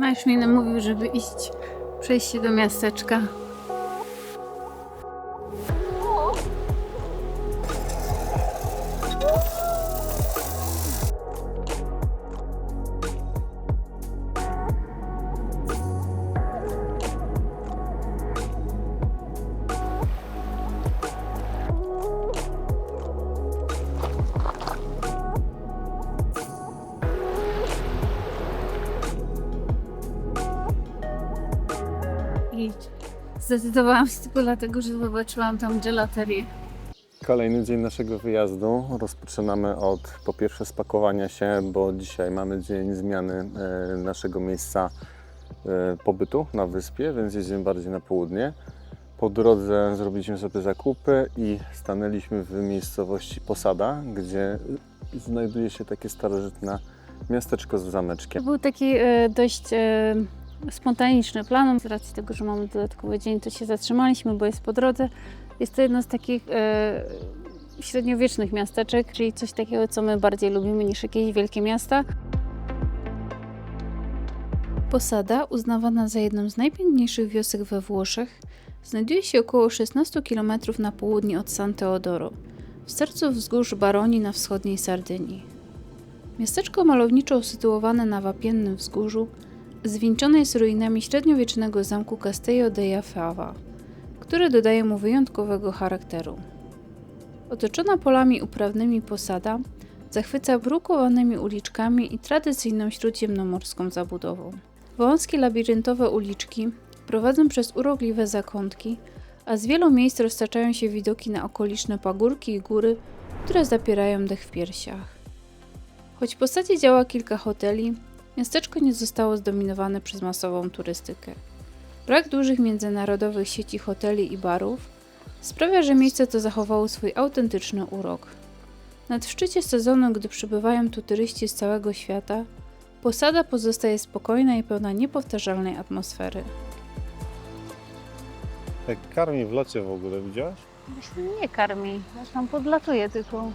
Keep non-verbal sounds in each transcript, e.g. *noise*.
Masz mi namówił, żeby iść, przejść się do miasteczka. Zdecydowałam się tylko dlatego, że zobaczyłam tam gelaterię. Kolejny dzień naszego wyjazdu. Rozpoczynamy od po pierwsze spakowania się, bo dzisiaj mamy dzień zmiany e, naszego miejsca e, pobytu na wyspie, więc jedziemy bardziej na południe. Po drodze zrobiliśmy sobie zakupy i stanęliśmy w miejscowości Posada, gdzie znajduje się takie starożytne miasteczko z To zameczkiem. był taki e, dość spontaniczny plan. Z racji tego, że mamy dodatkowy dzień, to się zatrzymaliśmy, bo jest po drodze. Jest to jedno z takich e, średniowiecznych miasteczek, czyli coś takiego, co my bardziej lubimy niż jakieś wielkie miasta. Posada, uznawana za jedną z najpiękniejszych wiosek we Włoszech, znajduje się około 16 km na południe od San Teodoro, w sercu wzgórz Baroni na wschodniej Sardynii. Miasteczko malowniczo usytuowane na wapiennym wzgórzu, zwieńczone jest ruinami średniowiecznego zamku Castello della Fava, który dodaje mu wyjątkowego charakteru. Otoczona polami uprawnymi posada, zachwyca brukowanymi uliczkami i tradycyjną śródziemnomorską zabudową. Wąskie labiryntowe uliczki prowadzą przez urokliwe zakątki, a z wielu miejsc roztaczają się widoki na okoliczne pagórki i góry, które zapierają dech w piersiach. Choć w posadzie działa kilka hoteli, miasteczko nie zostało zdominowane przez masową turystykę. Brak dużych międzynarodowych sieci hoteli i barów sprawia, że miejsce to zachowało swój autentyczny urok. Nad w szczycie sezonu, gdy przybywają tu turyści z całego świata, posada pozostaje spokojna i pełna niepowtarzalnej atmosfery. Jak karmi w locie w ogóle, widziałaś? Nie karmi, tam podlatuje tylko.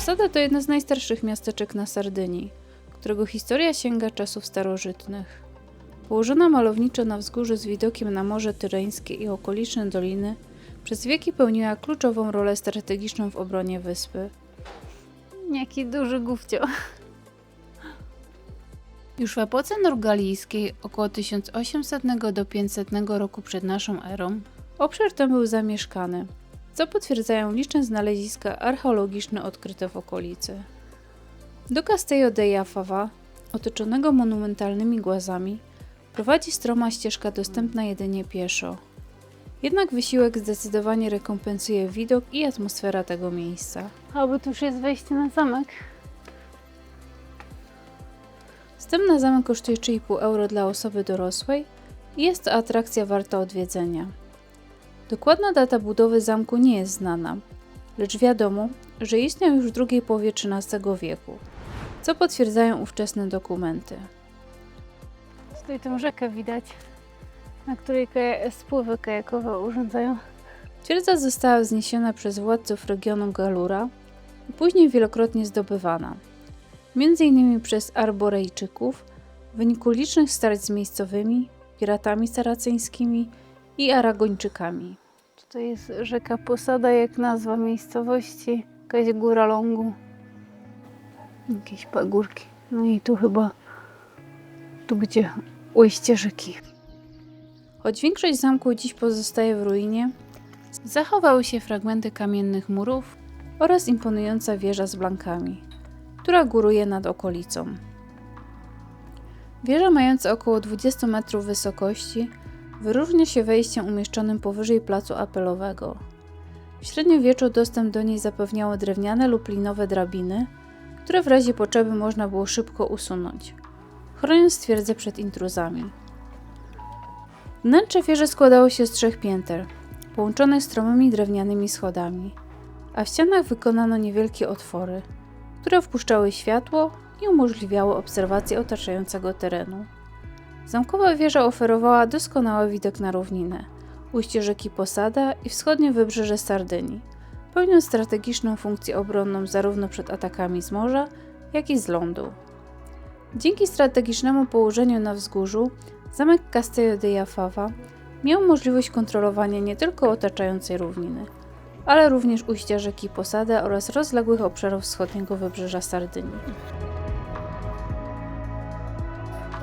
Posada to jedno z najstarszych miasteczek na Sardynii, którego historia sięga czasów starożytnych. Położona malowniczo na wzgórzu z widokiem na Morze Tyreńskie i okoliczne doliny, przez wieki pełniła kluczową rolę strategiczną w obronie wyspy. Jaki duży gówcio. Już w epoce norgalijskiej, około 1800 do 500 roku przed naszą erą, obszar ten był zamieszkany, co potwierdzają liczne znaleziska archeologiczne odkryte w okolicy. Do Castello della Fava, otoczonego monumentalnymi głazami, prowadzi stroma ścieżka dostępna jedynie pieszo. Jednak wysiłek zdecydowanie rekompensuje widok i atmosfera tego miejsca. Bo tu już jest wejście na zamek. Wstęp na zamek kosztuje 3,5 euro dla osoby dorosłej i jest to atrakcja warta odwiedzenia. Dokładna data budowy zamku nie jest znana, lecz wiadomo, że istniał już w drugiej połowie XIII wieku, co potwierdzają ówczesne dokumenty. Tutaj tą rzekę widać, na której spływy kajakowe urządzają. Twierdza została wzniesiona przez władców regionu Galura i później wielokrotnie zdobywana, m.in. przez Arborejczyków w wyniku licznych starć z miejscowymi, piratami saraceńskimi i Aragończykami. Tutaj jest rzeka Posada, jak nazwa miejscowości, jakaś góra Longu. Jakieś pagórki. No i tu chyba, tu gdzie ujście rzeki. Choć większość zamku dziś pozostaje w ruinie, zachowały się fragmenty kamiennych murów oraz imponująca wieża z blankami, która góruje nad okolicą. Wieża mająca około 20 metrów wysokości wyróżnia się wejściem umieszczonym powyżej placu apelowego. W średniowieczu dostęp do niej zapewniało drewniane lub linowe drabiny, które w razie potrzeby można było szybko usunąć, chroniąc twierdzę przed intruzami. Wnętrze wieży składało się z trzech pięter, połączonych stromymi drewnianymi schodami, a w ścianach wykonano niewielkie otwory, które wpuszczały światło i umożliwiały obserwację otaczającego terenu. Zamkowa wieża oferowała doskonały widok na równinę, ujście rzeki Posada i wschodnie wybrzeże Sardynii, pełniąc strategiczną funkcję obronną zarówno przed atakami z morza, jak i z lądu. Dzięki strategicznemu położeniu na wzgórzu, zamek Castello de Jafava miał możliwość kontrolowania nie tylko otaczającej równiny, ale również ujścia rzeki Posada oraz rozległych obszarów wschodniego wybrzeża Sardynii.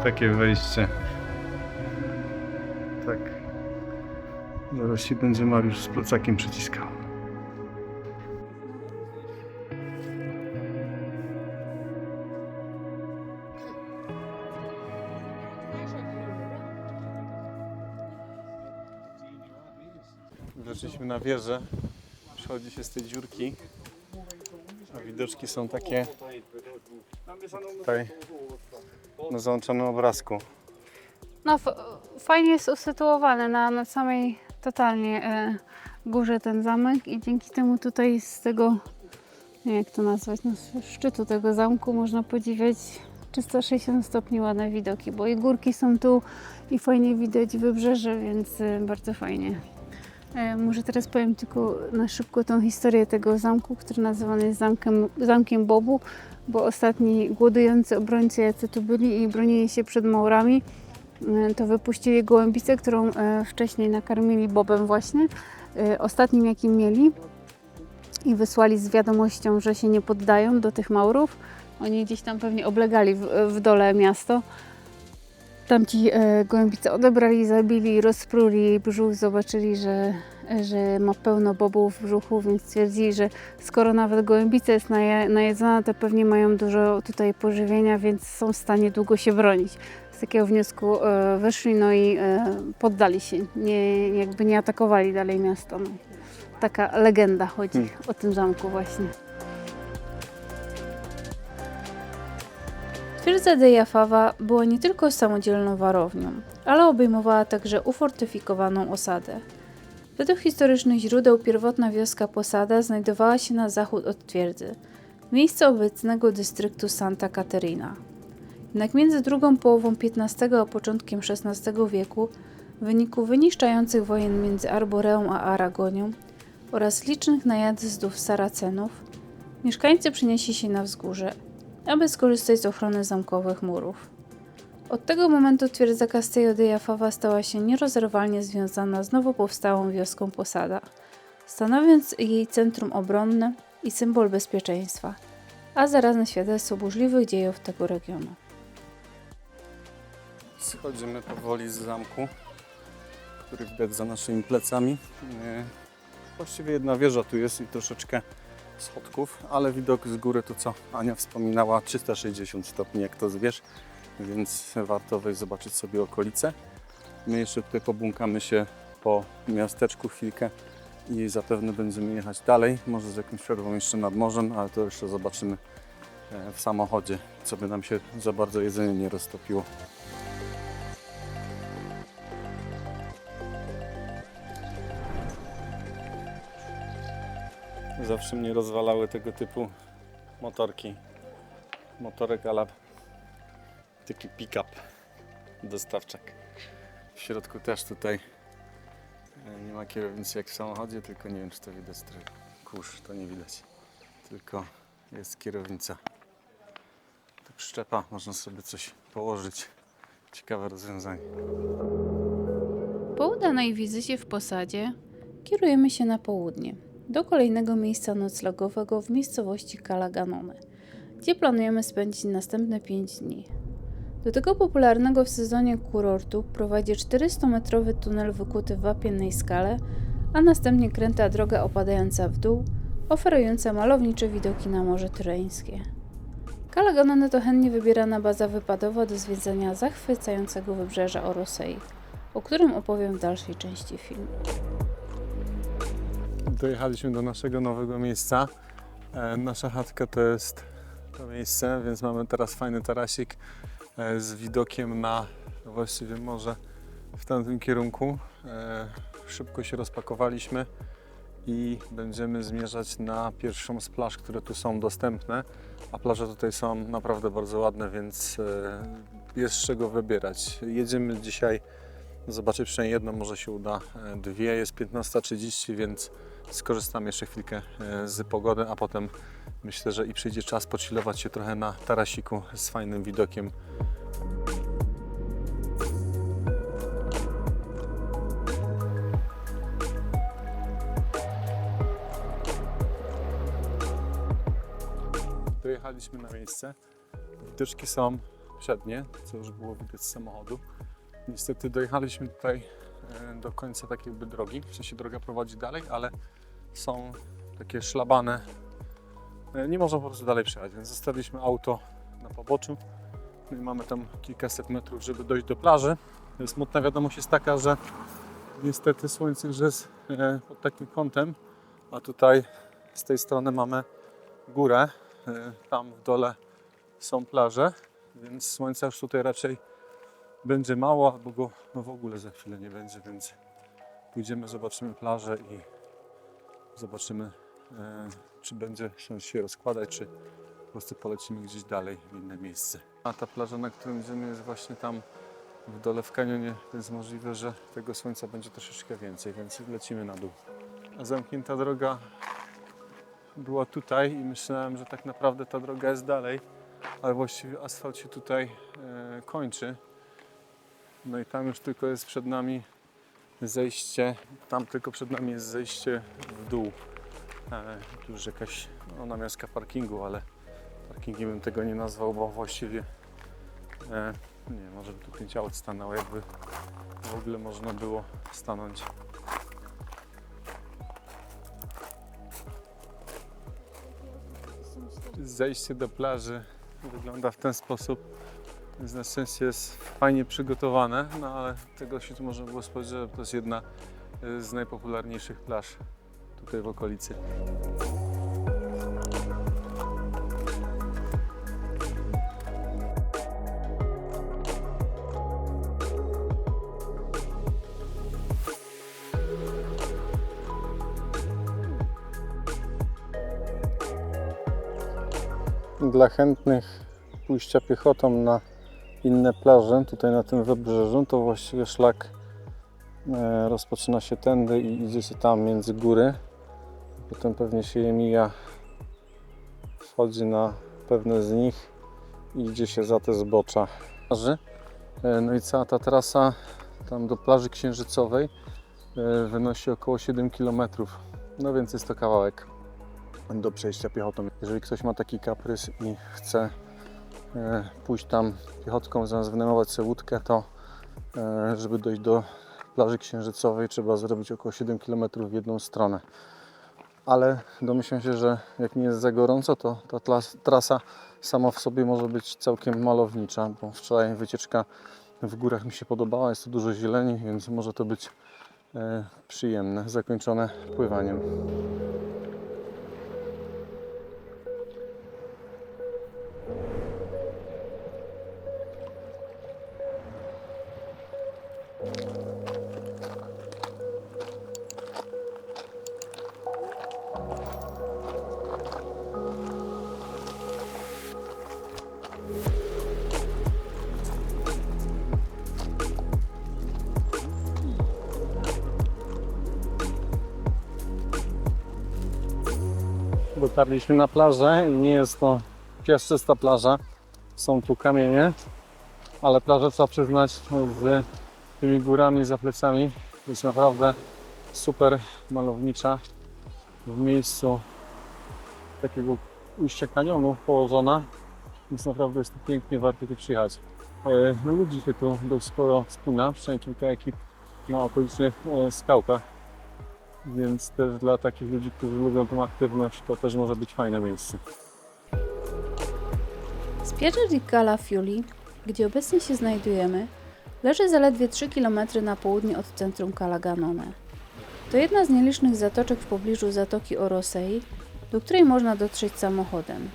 Takie wejście. Tak. Zaraz się będzie Mariusz z plecakiem przyciskał. Weszliśmy na wieżę. Przechodzi się z tej dziurki. A widoczki są takie tutaj na załączonym obrazku. No, fajnie jest usytuowany na, na samej totalnie e, górze ten zamek i dzięki temu tutaj z tego, nie jak to nazwać, no, z szczytu tego zamku można podziwiać 360 stopni ładne widoki, bo i górki są tu i fajnie widać wybrzeże, więc e, bardzo fajnie. E, Może teraz powiem tylko na szybko tą historię tego zamku, który nazywany jest zamkiem, zamkiem Bobu, bo ostatni głodujący obrońcy, jacy tu byli i bronili się przed Maurami, e, to wypuścili gołębicę, którą e, wcześniej nakarmili Bobem właśnie, ostatnim jakim mieli i wysłali z wiadomością, że się nie poddają do tych Maurów. Oni gdzieś tam pewnie oblegali w, w dole miasto. Tamci e, gołębice odebrali, zabili, rozpruli brzuch, zobaczyli, że, że ma pełno bobów w brzuchu, więc stwierdzili, że skoro nawet gołębica jest naje, najedzona, to pewnie mają dużo tutaj pożywienia, więc są w stanie długo się bronić. Z takiego wniosku e, wyszli, no i e, poddali się, nie, jakby nie atakowali dalej miasto. No. Taka legenda chodzi Hmm. o tym zamku właśnie. Twierdza de Jafawa była nie tylko samodzielną warownią, ale obejmowała także ufortyfikowaną osadę. Według historycznych źródeł pierwotna wioska Posada znajdowała się na zachód od twierdzy, w miejscu obecnego dystryktu Santa Caterina. Jednak między drugą połową XV a początkiem XVI wieku, w wyniku wyniszczających wojen między Arboreą a Aragonią oraz licznych najazdów Saracenów, mieszkańcy przenieśli się na wzgórze, aby skorzystać z ochrony zamkowych murów. Od tego momentu twierdza Castello de Jafava stała się nierozerwalnie związana z nowo powstałą wioską Posada, stanowiąc jej centrum obronne i symbol bezpieczeństwa, a zarazem świadectwo burzliwych dziejów tego regionu. Schodzimy powoli z zamku, który widać za naszymi plecami. E, Właściwie jedna wieża tu jest i troszeczkę schodków, ale widok z góry to co Ania wspominała 360 stopni jak to zwierz, więc warto wejść zobaczyć sobie okolice. My jeszcze tutaj pobłąkamy się po miasteczku chwilkę i zapewne będziemy jechać dalej, może z jakimś przerwą jeszcze nad morzem, ale to jeszcze zobaczymy e, w samochodzie, co by nam się za bardzo jedzenie nie roztopiło. Zawsze mnie rozwalały tego typu motorki. Motorek ala taki pick-up dostawczak. W środku też tutaj e, nie ma kierownicy jak w samochodzie, tylko nie wiem czy to widać kurz, to nie widać. Tylko jest kierownica. To przyczepa, można sobie coś położyć. Ciekawe rozwiązanie. Po udanej wizycie w posadzie kierujemy się na południe, do kolejnego miejsca noclegowego w miejscowości Kalaganone, gdzie planujemy spędzić następne 5 dni. Do tego popularnego w sezonie kurortu prowadzi 400-metrowy tunel wykuty w wapiennej skale, a następnie kręta droga opadająca w dół, oferująca malownicze widoki na Morze Tyreńskie. Kalaganone to chętnie wybierana baza wypadowa do zwiedzania zachwycającego wybrzeża Orosei o którym opowiem w dalszej części filmu. Dojechaliśmy do naszego nowego miejsca. E, Nasza chatka to jest to miejsce, więc mamy teraz fajny tarasik e, z widokiem na właściwie morze w tamtym kierunku. E, Szybko się rozpakowaliśmy i będziemy zmierzać na pierwszą z plaż, które tu są dostępne. A plaże tutaj są naprawdę bardzo ładne, więc jest z czego wybierać. Jedziemy dzisiaj zobaczyć przynajmniej jedno, może się uda dwie. Jest 15.30, więc skorzystam jeszcze chwilkę e, z pogody, a potem myślę, że i przyjdzie czas pochillować się trochę na tarasiku z fajnym widokiem. Dojechaliśmy na miejsce. Wytyczki są przednie, co już było widać z samochodu. Niestety dojechaliśmy tutaj e, do końca takiej drogi, w sensie droga prowadzi dalej, ale są takie szlabane. E, Nie można po prostu dalej przejechać, więc zostawiliśmy auto na poboczu. No i mamy tam kilkaset metrów, żeby dojść do plaży. Smutna wiadomość jest taka, że niestety słońce już jest e, pod takim kątem, a tutaj z tej strony mamy górę. E, Tam w dole są plaże, więc słońca już tutaj raczej będzie mało, albo go no w ogóle za chwilę nie będzie, więc pójdziemy, zobaczymy plażę i zobaczymy, e, czy będzie się rozkładać, czy po prostu polecimy gdzieś dalej w inne miejsce. A ta plaża, na którą idziemy, jest właśnie tam w dole w kanionie, więc możliwe, że tego słońca będzie troszeczkę więcej, więc lecimy na dół. A zamknięta droga była tutaj i myślałem, że tak naprawdę ta droga jest dalej, ale właściwie asfalt się tutaj e, kończy. No i tam już tylko jest przed nami zejście, tam tylko przed nami jest zejście w dół. E, tu już jakaś no, namiastka parkingu, ale parkingiem bym tego nie nazwał, bo właściwie e, nie, może by tu pięć aut stanęło, jakby w ogóle można było stanąć. Zejście do plaży wygląda w ten sposób. Więc na szczęście jest fajnie przygotowane, no ale tego się tu można było spodziewać, że to jest jedna y, z najpopularniejszych plaż tutaj w okolicy. Dla chętnych pójścia piechotą na inne plaże, tutaj na tym wybrzeżu, to właściwie szlak e, rozpoczyna się tędy i idzie się tam między góry. Potem pewnie się je mija, wchodzi na pewne z nich i idzie się za te zbocza. E, No i cała ta trasa tam do plaży księżycowej e, wynosi około 7 km. No więc jest to kawałek do przejścia piechotą. Jeżeli ktoś ma taki kaprys i chce pójść tam piechotką, zamiast wynajmować sobie łódkę, to e, żeby dojść do plaży księżycowej trzeba zrobić około 7 km w jedną stronę. Ale domyślam się, że jak nie jest za gorąco, to ta trasa sama w sobie może być całkiem malownicza, bo wczoraj wycieczka w górach mi się podobała, jest tu dużo zieleni, więc może to być e, przyjemne, zakończone pływaniem. Dotarliśmy na plażę i nie jest to piaszczysta plaża. Są tu kamienie, ale plaża trzeba przyznać z tymi górami za plecami jest naprawdę super malownicza. W miejscu takiego ujścia kanionu położona, więc naprawdę jest to pięknie, warto tu przyjechać. E, No ludzi się tu dość sporo spina, przynajmniej kilka ekip na okolicznych e, skałkach. Więc też dla takich ludzi, którzy lubią tą aktywność, to też może być fajne miejsce. Spiaggia di Cala Fiuli, gdzie obecnie się znajdujemy, leży zaledwie 3 km na południe od centrum Cala Ganone. To jedna z nielicznych zatoczek w pobliżu Zatoki Orosei, do której można dotrzeć samochodem.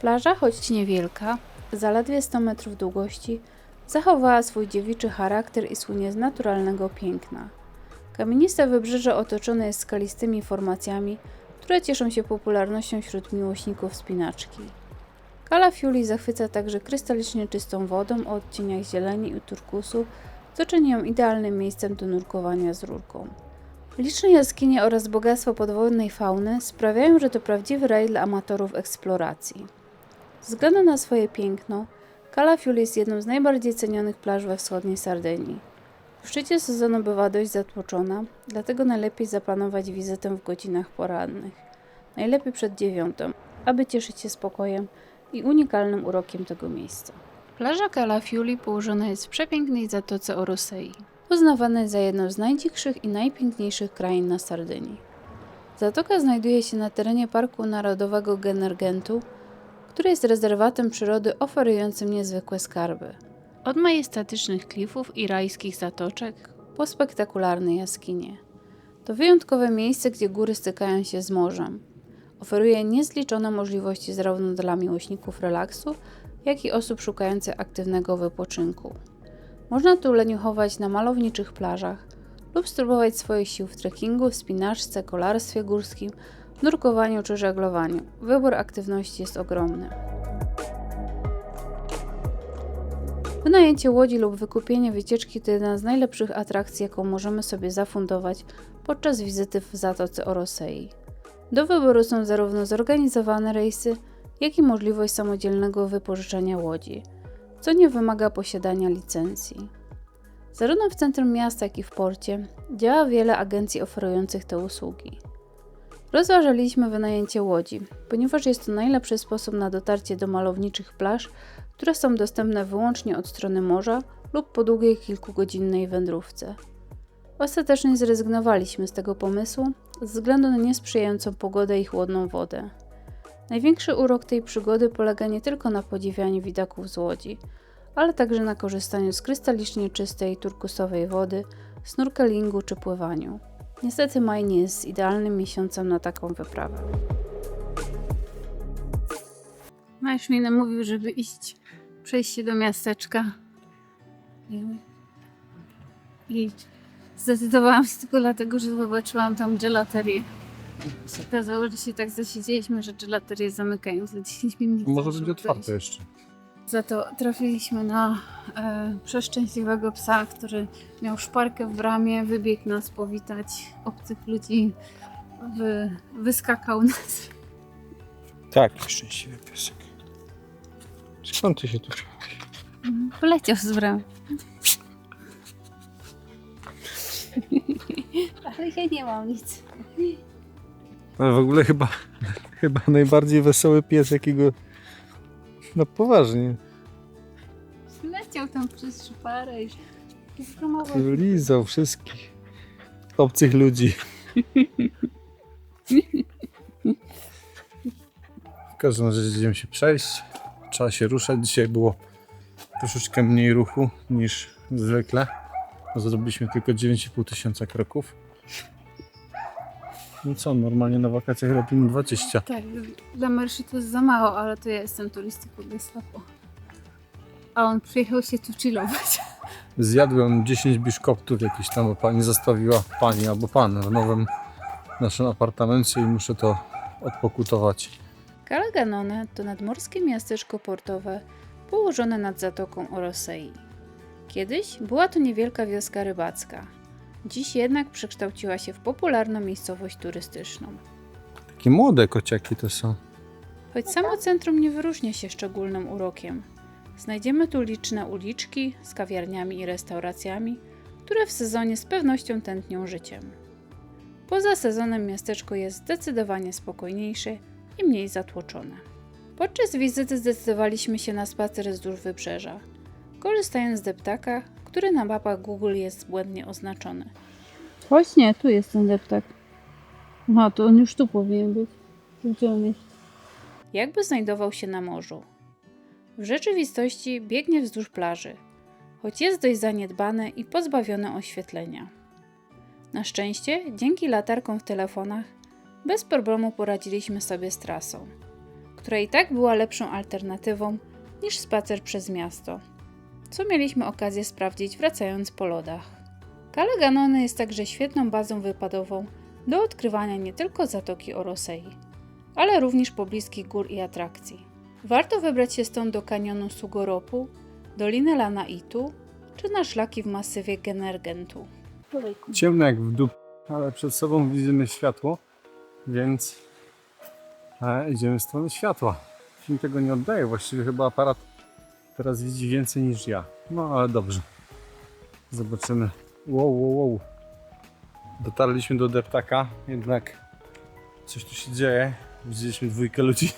Plaża, choć niewielka, zaledwie 100 metrów długości, zachowała swój dziewiczy charakter i słynie z naturalnego piękna. Kamieniste wybrzeże otoczone jest skalistymi formacjami, które cieszą się popularnością wśród miłośników spinaczki. Cala Fiuli zachwyca także krystalicznie czystą wodą o odcieniach zieleni i turkusu, co czyni ją idealnym miejscem do nurkowania z rurką. Liczne jaskinie oraz bogactwo podwodnej fauny sprawiają, że to prawdziwy raj dla amatorów eksploracji. Ze względu na swoje piękno, Cala Fiul jest jedną z najbardziej cenionych plaż we wschodniej Sardynii. W szczycie sezonu bywa dość zatłoczona, dlatego najlepiej zaplanować wizytę w godzinach porannych. Najlepiej przed dziewiątą, aby cieszyć się spokojem i unikalnym urokiem tego miejsca. Plaża Cala Fiuli położona jest w przepięknej zatoce Orosei, uznawanej za jedną z najdzikszych i najpiękniejszych krain na Sardynii. Zatoka znajduje się na terenie Parku Narodowego Genergentu, który jest rezerwatem przyrody oferującym niezwykłe skarby. Od majestatycznych klifów i rajskich zatoczek po spektakularne jaskinie. To wyjątkowe miejsce, gdzie góry stykają się z morzem. Oferuje niezliczone możliwości zarówno dla miłośników relaksu, jak i osób szukających aktywnego wypoczynku. Można tu leniuchować na malowniczych plażach lub spróbować swoich sił w trekkingu, wspinaczce, kolarstwie górskim, nurkowaniu czy żeglowaniu. Wybór aktywności jest ogromny. Wynajęcie łodzi lub wykupienie wycieczki to jedna z najlepszych atrakcji, jaką możemy sobie zafundować podczas wizyty w Zatoce Orosei. Do wyboru są zarówno zorganizowane rejsy, jak i możliwość samodzielnego wypożyczenia łodzi, co nie wymaga posiadania licencji. Zarówno w centrum miasta, jak i w porcie działa wiele agencji oferujących te usługi. Rozważaliśmy wynajęcie łodzi, ponieważ jest to najlepszy sposób na dotarcie do malowniczych plaż, które są dostępne wyłącznie od strony morza lub po długiej kilkugodzinnej wędrówce. Ostatecznie zrezygnowaliśmy z tego pomysłu ze względu na niesprzyjającą pogodę i chłodną wodę. Największy urok tej przygody polega nie tylko na podziwianiu widoków z łodzi, ale także na korzystaniu z krystalicznie czystej turkusowej wody, snorkelingu czy pływaniu. Niestety maj nie jest idealnym miesiącem na taką wyprawę. Masz mi namówił, żeby iść, przejść się do miasteczka. I, zdecydowałam się tylko dlatego, że zobaczyłam tam gelaterię. Się okazało, że się tak zasiedzieliśmy, że gelaterię zamykają za 10 minut. Może będzie otwarte jeszcze. Za to trafiliśmy na e, przeszczęśliwego psa, który miał szparkę w bramie, wybiegł nas powitać obcych ludzi, wy, wyskakał nas. Tak, szczęśliwy piesek. Skąd ty się tu Poleciał z bramy. Ale ja nie mam nic. Ale w ogóle chyba, chyba najbardziej wesoły pies, jakiego... No poważnie. Leciał tam przez szparę i i promował. Lizał wszystkich obcych ludzi. *laughs* W każdym razie idziemy się przejść. Trzeba się ruszać. Dzisiaj było troszeczkę mniej ruchu niż zwykle. Bo Zrobiliśmy tylko 9,5 tysiąca kroków. No co, normalnie na wakacjach robimy 20. Tak, dla Merszy to jest za mało, ale to ja jestem turystyką gestapo. A on przyjechał się tu chillować. Zjadłem 10 biszkoptów jakiś tam, bo pani zostawiła pani albo pan w nowym naszym apartamencie i muszę to odpokutować. Calaganone to nadmorskie miasteczko portowe położone nad zatoką Orosei. Kiedyś była to niewielka wioska rybacka. Dziś jednak przekształciła się w popularną miejscowość turystyczną. Takie młode kociaki to są. Choć samo centrum nie wyróżnia się szczególnym urokiem. Znajdziemy tu liczne uliczki z kawiarniami i restauracjami, które w sezonie z pewnością tętnią życiem. Poza sezonem miasteczko jest zdecydowanie spokojniejsze i mniej zatłoczone. Podczas wizyty zdecydowaliśmy się na spacer wzdłuż wybrzeża, korzystając z deptaka, który na mapach Google jest błędnie oznaczony. Właśnie, tu jest ten deptak. No, to on już tu powinien być. Gdzie on jest? Jakby znajdował się na morzu. W rzeczywistości biegnie wzdłuż plaży, choć jest dość zaniedbane i pozbawione oświetlenia. Na szczęście, dzięki latarkom w telefonach, bez problemu poradziliśmy sobie z trasą, która i tak była lepszą alternatywą niż spacer przez miasto, co mieliśmy okazję sprawdzić wracając po lodach. Cala Ganone jest także świetną bazą wypadową do odkrywania nie tylko Zatoki Orosei, ale również pobliskich gór i atrakcji. Warto wybrać się stąd do kanionu Sugoropu, Doliny Lanaitu czy na szlaki w masywie Genergentu. Ciemno jak w dup, ale przed sobą widzimy światło, więc e, idziemy w stronę światła. Film tego nie oddaje, właściwie chyba aparat teraz widzi więcej niż ja. No ale dobrze. Zobaczymy. Wow, wow, wow. Dotarliśmy do deptaka, jednak coś tu się dzieje. Widzieliśmy dwójkę ludzi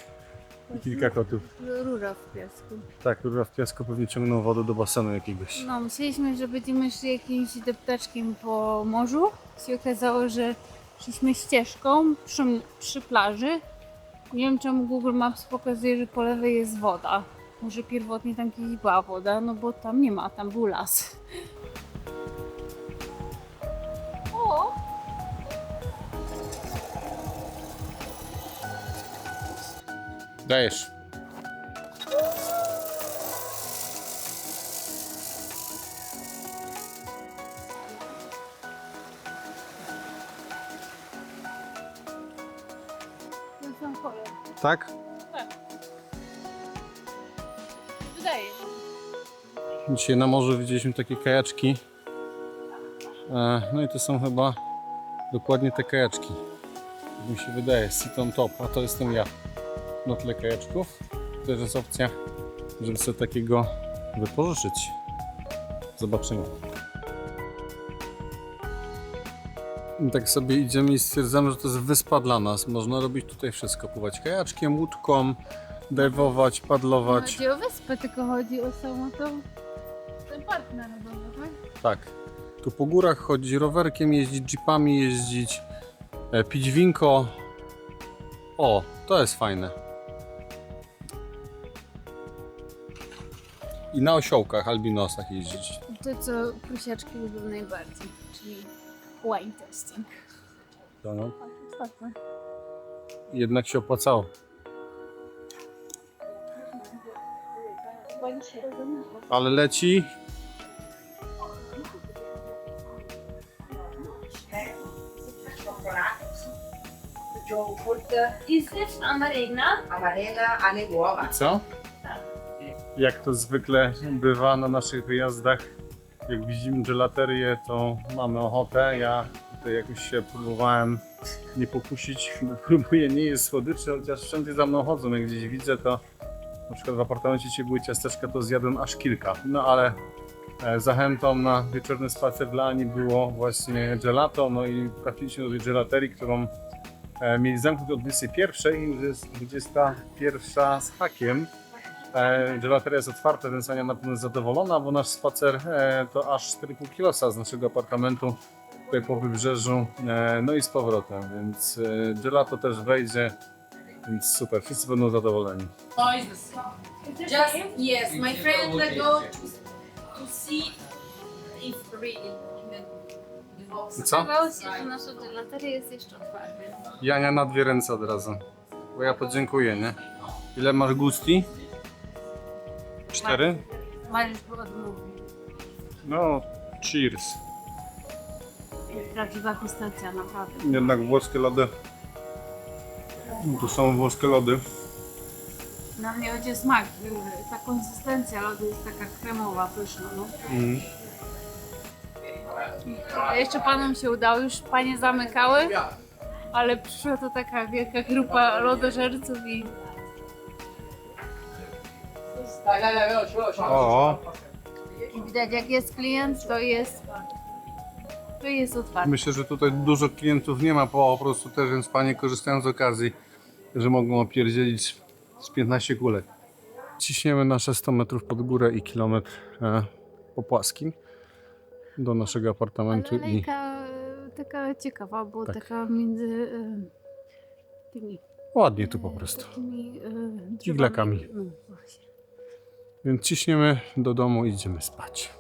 i *laughs* kilka kotów. Rura w piasku. Tak, rura w piasku pewnie ciągną wodę do basenu jakiegoś. No, myśleliśmy, że będziemy szli jakimś deptaczkiem po morzu. Się okazało, że szliśmy ścieżką przy, przy plaży. Nie wiem czemu Google Maps pokazuje, że po lewej jest woda. Może pierwotnie tam kiedyś była woda, no bo tam nie ma, tam był las. O! Dajesz. Są kolor. Tak? Wydaje. Dzisiaj na morzu widzieliśmy takie kajaczki. E, No i to są chyba dokładnie te kajaczki. Jak mi się wydaje, sit on top, a to jestem ja. Na tle kajaczków. Też jest opcja, żeby sobie takiego wypożyczyć. Zobaczymy. I tak sobie idziemy i stwierdzamy, że to jest wyspa dla nas. Można robić tutaj wszystko. Pływać kajaczkiem, łódką, dajwować, Nie padlować. chodzi o wyspę, tylko chodzi o samą tą... ten park narodowy, tak? Tak. Tu po górach chodzić rowerkiem, jeździć jeepami, jeździć, e, pić winko. O, to jest fajne. I na osiołkach, albinosach jeździć. To, co prusiaczki lubią najbardziej, czyli wine testing. To no. Ostatnio. Jednak się opłacało. Ale leci. Amarena? ale. Co? Jak to zwykle bywa na naszych wyjazdach, jak widzimy gelaterię, to mamy ochotę. Ja tutaj jakoś się próbowałem nie pokusić, próbuję nie jest słodyczy, chociaż wszędzie za mną chodzą. Jak gdzieś widzę, to na przykład w apartamencie ci były ciasteczka, to zjadłem aż kilka. No ale e, zachętą na wieczorny spacer dla Ani było właśnie gelato, no i trafiliśmy do tej gelaterii, którą e, mieli zamknąć o 21 i już jest 21 z hakiem. E, Gelateria jest otwarta, więc Ania na pewno jest zadowolona, bo nasz spacer e, to aż 4,5 kilosa z naszego apartamentu tutaj po wybrzeżu, e, no i z powrotem, więc gelato też wejdzie, więc super, wszyscy będą zadowoleni. Just yes, my friend go to, to see if really. I co? Okazało się, że nasza gelateria jest jeszcze otwarta. Jania na dwie ręce od razu, bo ja podziękuję, nie? Ile masz gusti? Cztery? Mariusz odmówił. No, cheers. Prawdziwa pistacja, naprawdę. Jednak włoskie lody. Tu są włoskie lody. Na mnie będzie smak. Ta konsystencja lodu jest taka kremowa, pyszna. No. Mm. A jeszcze panom się udało, już panie zamykały, ale przyszła to taka wielka grupa lodożerców i O, i widać jak jest klient, to jest to jest otwarte. myślę, że tutaj dużo klientów nie ma, po prostu też, więc panie korzystają z okazji, że mogą opierdzielić z 15 kulek. Ciśniemy nasze 100 metrów pod górę i kilometr e, po płaskim do naszego apartamentu Ale i lejka y, taka ciekawa, bo Tak. taka między y, tymi ładnie tu po prostu. Takimi, y, drzewami. Iglakami. No, właśnie. Więc ciśniemy do domu i idziemy spać.